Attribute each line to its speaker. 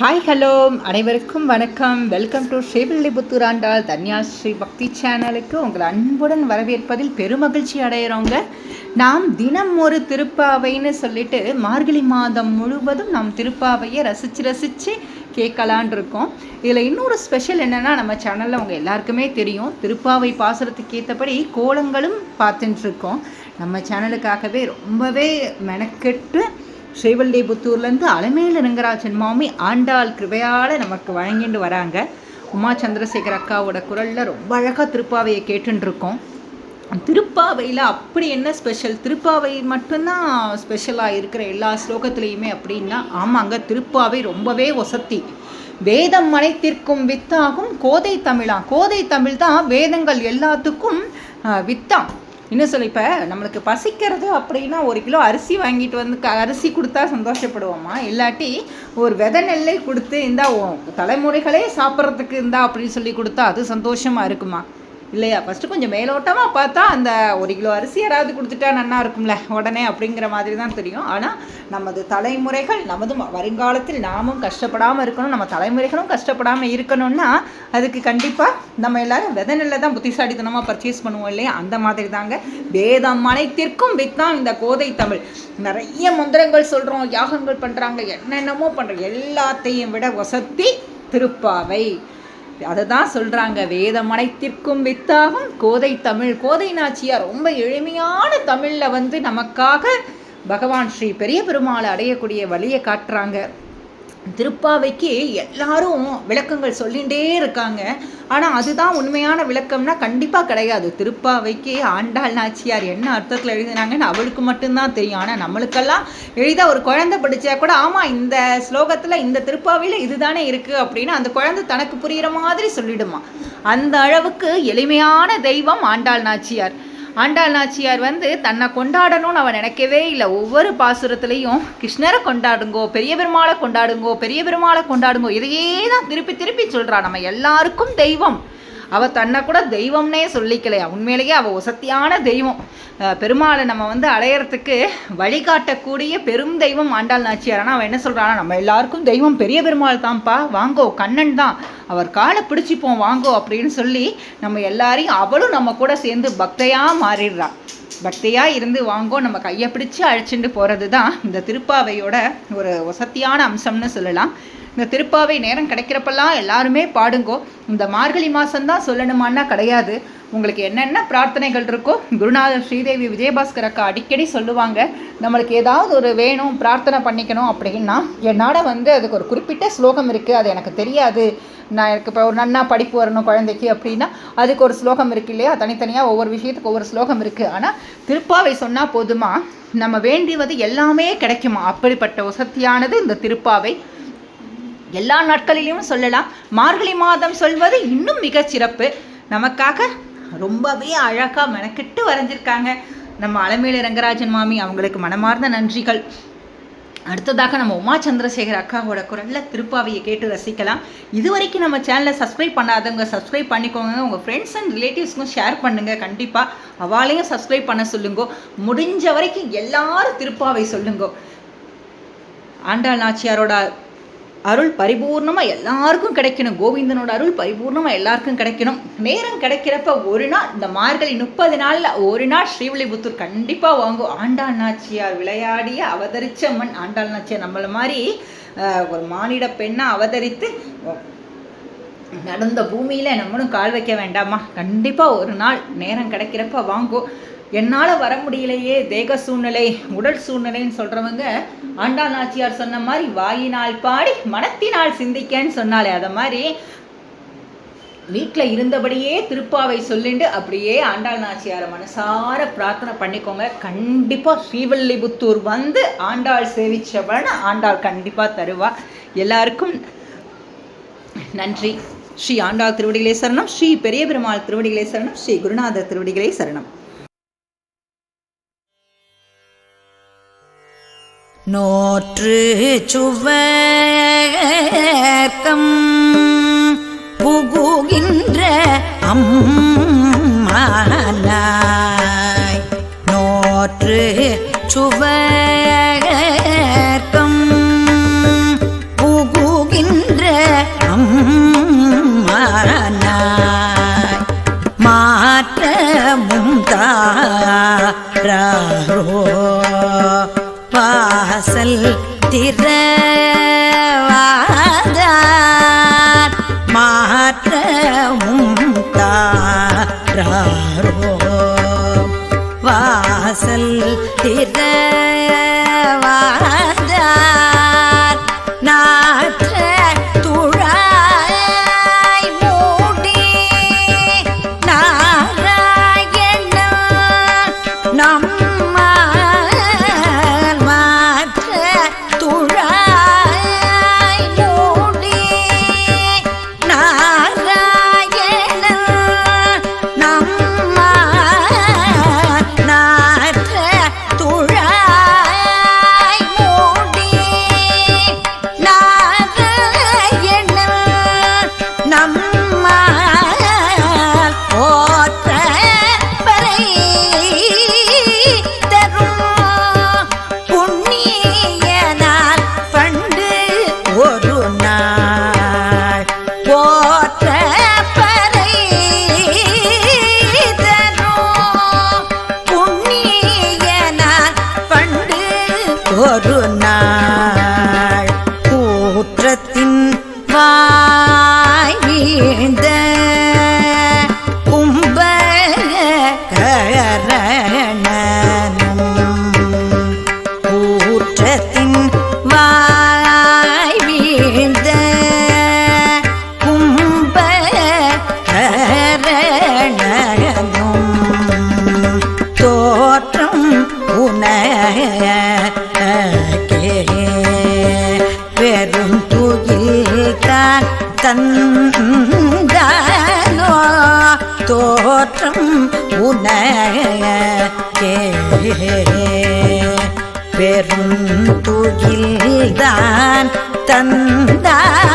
Speaker 1: Hi hello அனைவருக்கும் வணக்கம். Welcome to Srivilliputhur Dhanya Sri Bhakti சேனலுக்கு உங்களை அன்புடன் வரவேற்பதில் பெருமகிழ்ச்சி அடைகிறோங்க நாம் தினம் ஒரு திருப்பாவைன்னு சொல்லிட்டு மார்கழி மாதம் முழுவதும் நாம் திருப்பாவையை ரசித்து ரசித்து கேட்கலான் இருக்கோம். இதில் இன்னொரு ஸ்பெஷல் என்னென்னா நம்ம சேனலில் உங்கள் எல்லாருக்குமே தெரியும். திருப்பாவை பாசுரத்துக்கு ஏற்றபடி கோலங்களும் பார்த்துட்டுருக்கோம் நம்ம சேனலுக்காகவே ரொம்பவே மெனக்கெட்டு ஸ்ரீவல்லிபுத்தூர்லேருந்து அலமேல ரங்கராஜன் மாமி ஆண்டாள் கிருபையால் நமக்கு வழங்கிட்டு வராங்க. உமா சந்திரசேகர் அக்காவோட குரலில் ரொம்ப அழகாக திருப்பாவையை கேட்டுருக்கோம் திருப்பாவையில் அப்படி என்ன ஸ்பெஷல் திருப்பாவை மட்டும்தான் ஸ்பெஷலாக இருக்கிற எல்லா ஸ்லோகத்துலேயுமே அப்படின்னா ஆமாங்க திருப்பாவை ரொம்பவே ஒசத்தி. வேதம் அனைத்திற்கும் வித்தாகும் கோதை தமிழா. கோதை தமிழ் தான் வேதங்கள் எல்லாத்துக்கும் வித்தான் இன்னும் சொல்ல இப்போ நம்மளுக்கு பசிக்கிறது அப்படின்னா ஒரு கிலோ அரிசி வாங்கிட்டு வந்து க அரிசி கொடுத்தா சந்தோஷப்படுவோமா? இல்லாட்டி ஒரு விதை நெல்லை கொடுத்து இந்தா தலைமுறைகளே சாப்பிட்றதுக்கு இருந்தா அப்படின்னு சொல்லி கொடுத்தா அது சந்தோஷமாக இருக்குமா? இல்லையா? ஃபஸ்ட்டு கொஞ்சம் மேலோட்டமாக பார்த்தா அந்த ஒரு கிலோ அரிசி யாராவது கொடுத்துட்டா நல்லா இருக்கும்ல உடனே அப்படிங்கிற மாதிரி தான் தெரியும். ஆனால் நமது தலைமுறைகள் நமது வருங்காலத்தில் நாமும் கஷ்டப்படாமல் இருக்கணும் நம்ம தலைமுறைகளும் கஷ்டப்படாமல் இருக்கணும்னா அதுக்கு கண்டிப்பாக நம்ம எல்லாரும் வித நெல்லை தான் புத்திசாலித்தனமாக பர்ச்சேஸ் பண்ணுவோம் இல்லையா? அந்த மாதிரி தாங்க வேதம் அனைத்திற்கும் வித்தான் இந்த கோதை தமிழ். நிறைய மந்திரங்கள் சொல்கிறோம் யாகங்கள் பண்ணுறாங்க என்னென்னமோ பண்ணுறோம் எல்லாத்தையும் விட வசத்தி திருப்பாவை. அதை தான் சொல்கிறாங்க வேதமனைத்திற்கும் வித்தாகும். கோதை தமிழ். கோதை நாச்சியார் ரொம்ப எளிமையான தமிழில் வந்து நமக்காக பகவான் ஸ்ரீ பெரிய பெருமாளை அடையக்கூடிய வழியை காட்டுறாங்க. திருப்பாவைக்கு எல்லாரும் விளக்கங்கள் சொல்லிகிட்டே இருக்காங்க. ஆனால் அதுதான் உண்மையான விளக்கம்னா கண்டிப்பாக கிடையாது. திருப்பாவைக்கு ஆண்டாள் நாச்சியார் என்ன அர்த்தத்தில் எழுதினாங்கன்னு அவளுக்கு மட்டும்தான் தெரியும். ஆனால் நம்மளுக்கெல்லாம் எழுத ஒரு குழந்தை படித்தா கூட ஆமாம் இந்த ஸ்லோகத்தில் இந்த திருப்பாவையில் இதுதானே இருக்குது அப்படின்னு அந்த குழந்தை தனக்கு புரிகிற மாதிரி சொல்லிடுமா. அந்த அளவுக்கு எளிமையான தெய்வம் ஆண்டாள் நாச்சியார். ஆண்டாள் நாச்சியார் வந்து தன்னை கொண்டாடணும்னு அவன் நினைக்கவே இல்லை. ஒவ்வொரு பாசுரத்துலேயும் கிருஷ்ணரை கொண்டாடுங்கோ பெரிய பெருமாளை கொண்டாடுங்கோ பெரிய பெருமாளை கொண்டாடுங்கோ இதையே தான் திருப்பி திருப்பி சொல்கிறான் நம்ம எல்லாருக்கும் தெய்வம். அவள் தன்னை கூட தெய்வம்னே சொல்லிக்கலையா? உண்மையிலேயே அவள் ஒசத்தியான தெய்வம். பெருமாளை நம்ம வந்து அடையறதுக்கு வழிகாட்டக்கூடிய பெரும் தெய்வம் ஆண்டாள் நாச்சியார். ஆனால் அவன் என்ன சொல்கிறானா நம்ம எல்லாருக்கும் தெய்வம் பெரிய பெருமாள் தான்ப்பா. வாங்கோ கண்ணன் தான். அவர் காலை பிடிச்சிப்போம் வாங்கோ அப்படின்னு சொல்லி நம்ம எல்லாரையும் அவளும் நம்ம கூட சேர்ந்து பக்தையாக மாறிடுறா. பக்தியாக இருந்து வாங்கோ நம்ம கையை பிடிச்சி அழைச்சிட்டு போகிறது தான் இந்த திருப்பாவையோட ஒரு வசத்தியான அம்சம்னு சொல்லலாம். இந்த திருப்பாவை நேரம் கிடைக்கிறப்பெல்லாம் எல்லாருமே பாடுங்கோ. இந்த மார்கழி மாதம்தான் சொல்லணுமான்னா கிடையாது. உங்களுக்கு என்னென்ன பிரார்த்தனைகள் இருக்கோ குருநாதர் ஸ்ரீதேவி விஜயபாஸ்கர் அக்கா அடிக்கடி சொல்லுவாங்க. நம்மளுக்கு ஏதாவது ஒரு வேணும் பிரார்த்தனை பண்ணிக்கணும் அப்படின்னா என்னால் வந்து அதுக்கு ஒரு குறிப்பிட்ட ஸ்லோகம் இருக்குது அது எனக்கு தெரியாது. நான் எனக்கு இப்போ ஒரு நன்னா படிப்பு வரணும் குழந்தைக்கு அப்படின்னா அதுக்கு ஒரு ஸ்லோகம் இருக்கு இல்லையா? தனித்தனியாக ஒவ்வொரு விஷயத்துக்கு ஒவ்வொரு ஸ்லோகம் இருக்குது ஆனால் திருப்பாவை சொன்னால் போதுமா? நம்ம வேண்டியது எல்லாமே கிடைக்குமா? அப்படிப்பட்ட வசத்தியானது இந்த திருப்பாவை. எல்லா நாட்களிலும் சொல்லலாம். மார்கழி மாதம் சொல்வது இன்னும் மிக சிறப்பு. நமக்காக ரொம்பவே அழகாக மெனக்கிட்டு வரைஞ்சிருக்காங்க. நம்ம அலமேலு ரங்கராஜன் மாமி அவங்களுக்கு மனமார்ந்த நன்றிகள். அடுத்ததாக நம்ம உமா சந்திரசேகர் அக்காவோட குரலில் திருப்பாவையை கேட்டு ரசிக்கலாம். இது வரைக்கும் நம்ம சேனலை சப்ஸ்கிரைப் பண்ணாதவங்க சப்ஸ்கிரைப் பண்ணிக்கோங்க. உங்கள் ஃப்ரெண்ட்ஸ் அண்ட் ரிலேட்டிவ்ஸ்க்கும் ஷேர் பண்ணுங்கள் கண்டிப்பாக அவளையும் சப்ஸ்கிரைப் பண்ண சொல்லுங்கோ. முடிஞ்ச வரைக்கும் எல்லாரும் திருப்பாவை சொல்லுங்க. ஆண்டாள் நாச்சியாரோட அருள் பரிபூர்ணமாக எல்லாருக்கும் கிடைக்கணும். கோவிந்தனோட அருள் பரிபூர்ணமாக எல்லாருக்கும் கிடைக்கணும். நேரம் கிடைக்கிறப்ப ஒரு நாள் இந்த மார்கழி முப்பது நாளில் ஒரு நாள் ஸ்ரீவில்லிபுத்தூர் கண்டிப்பாக வாங்கும். ஆண்டாள் நாச்சியார் விளையாடிய அவதரிச்ச மண் ஆண்டாள் நாச்சியார் நம்மளை மாதிரி ஒரு மானிட பெண்ணாக அவதரித்து நடந்த பூமியில் நம்மளும் கால் வைக்க வேண்டாமா? கண்டிப்பாக ஒரு நாள் நேரம் கிடைக்கிறப்ப வாங்கும். என்னால் வர முடியலையே தேக சூழ்நிலை உடல் சூழ்நிலைன்னு சொல்கிறவங்க ஆண்டாள் நாச்சியார் சொன்ன மாதிரி வாயினால் பாடி மனத்தினால் சிந்திக்கன்னு சொன்னாலே அதை மாதிரி வீட்டில் இருந்தபடியே திருப்பாவை சொல்லிட்டு அப்படியே ஆண்டாள் நாச்சியாரை மனசார பிரார்த்தனை பண்ணிக்கோங்க. கண்டிப்பாக ஸ்ரீவில்லிபுத்தூர் வந்து ஆண்டாள் சேவிச்சவன ஆண்டாள் கண்டிப்பாக தருவா. எல்லாருக்கும் நன்றி. ஸ்ரீ ஆண்டாள் திருவடிகளே சரணம். ஸ்ரீ பெரிய பெருமாள் திருவடிகளே சரணம். ஸ்ரீ குருநாதர் திருவடிகளே சரணம்.
Speaker 2: நோற்று சுவர்க்கம் புகுகின்ற அம்மானாய். நோற்று சுவர்க்கம் திறவாதார் மாற்றமும் தாரோ தோற்றம் உனக்கே பெரும் துயில்தான் தந்தார்